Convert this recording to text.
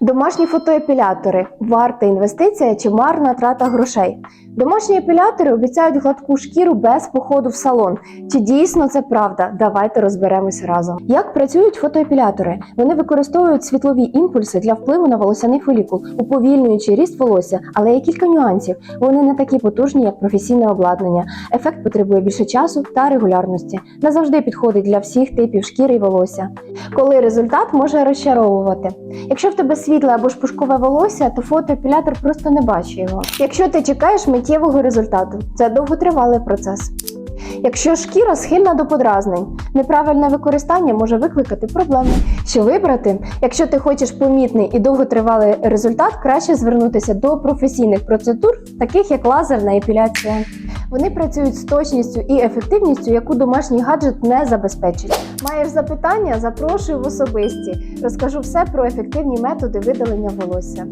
Домашні фотоепілятори варта інвестиція чи марна трата грошей. Домашні епілятори обіцяють гладку шкіру без походу в салон. Чи дійсно це правда? Давайте розберемось разом. Як працюють фотоепілятори? Вони використовують світлові імпульси для впливу на волосяний фолікул, уповільнюючи ріст волосся, але є кілька нюансів. Вони не такі потужні, як професійне обладнання. Ефект потребує більше часу та регулярності. Не завжди підходить для всіх типів шкіри і волосся. Коли результат може розчаровувати. Якщо в тебе світле або ж пушкове волосся, то фотоепілятор просто не бачить його. Якщо ти чекаєш миттєвого результату, це довготривалий процес. Якщо шкіра схильна до подразнень, неправильне використання може викликати проблеми. Що вибрати? Якщо ти хочеш помітний і довготривалий результат, краще звернутися до професійних процедур, таких як лазерна епіляція. Вони працюють з точністю і ефективністю, яку домашній гаджет не забезпечить. Маєш запитання? Запрошую в особисті. Розкажу все про ефективні методи видалення волосся.